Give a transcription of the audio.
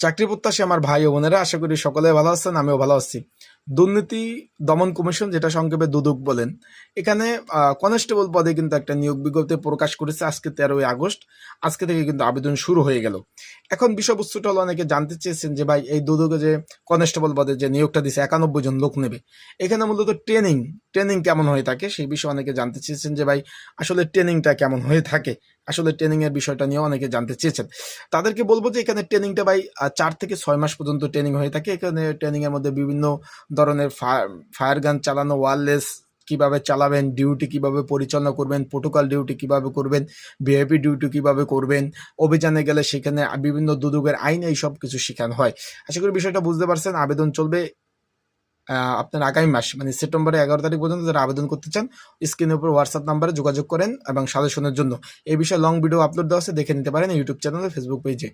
চাকরি প্রত্যাশী আমার ভাই ও বোনেরা, আশা করি সকলে ভালো আছেন, আমিও ভালো আছি। দুর্নীতি দমন কমিশন যেটা সংক্ষেপে দুদক বলেন, এখানে কনস্টেবল পদে কিন্তু একটা নিয়োগ বিজ্ঞপ্তি প্রকাশ করেছে আজকে তেরোই আগস্ট। আজকে থেকে কিন্তু আবেদন শুরু হয়ে গেল। এখন বিষয়বস্তুটা হলো অনেকে জানতে চেয়েছেন যে, ভাই, এই দুদকে যে কনস্টেবল পদে যে নিয়োগটা দিছে, একানব্বই জন লোক নেবে। এখানে মূলত ট্রেনিং ট্রেনিং কেমন হয়ে থাকে সেই বিষয়ে অনেকে জানতে চেয়েছেন যে, ভাই, আসলে ট্রেনিংটা কেমন হয়ে থাকে? আসলে ট্রেনিং এর বিষয়টা নিয়ে অনেকে জানতে চেয়েছেন। তাদেরকে বলব যে, এখানে ট্রেনিংটা ভাই চার থেকে ছয় মাস পর্যন্ত ট্রেনিং হয়ে থাকে। এখানে ট্রেনিং এর মধ্যে বিভিন্ন ধরনের ফায়ার গান চালানো ওয়ারলেস কীভাবে চালাবেন ডিউটি কীভাবে পরিচালনা করবেন প্রোটোকল ডিউটি কীভাবে করবেন ভিআইপি ডিউটি কীভাবে করবেন, অভিযানে গেলে সেখানে বিভিন্ন দুদুকের আইন এই সব কিছু শেখানো হয়। আশা করি বিষয়টা বুঝতে পারছেন। আবেদন চলবে। আপনার আগামী মাস মানে সেপ্টেম্বরে এগারো তারিখ পর্যন্ত যারা আবেদন করতে চান, স্ক্রিনের উপর হোয়াটসঅ্যাপ নাম্বারে যোগাযোগ করেন এবং সাজেশনের জন্য। এই বিষয়ে লং ভিডিও আপলোড দেওয়া আছে, দেখে নিতে পারেন ইউটিউব চ্যানেলে ফেসবুক পেজে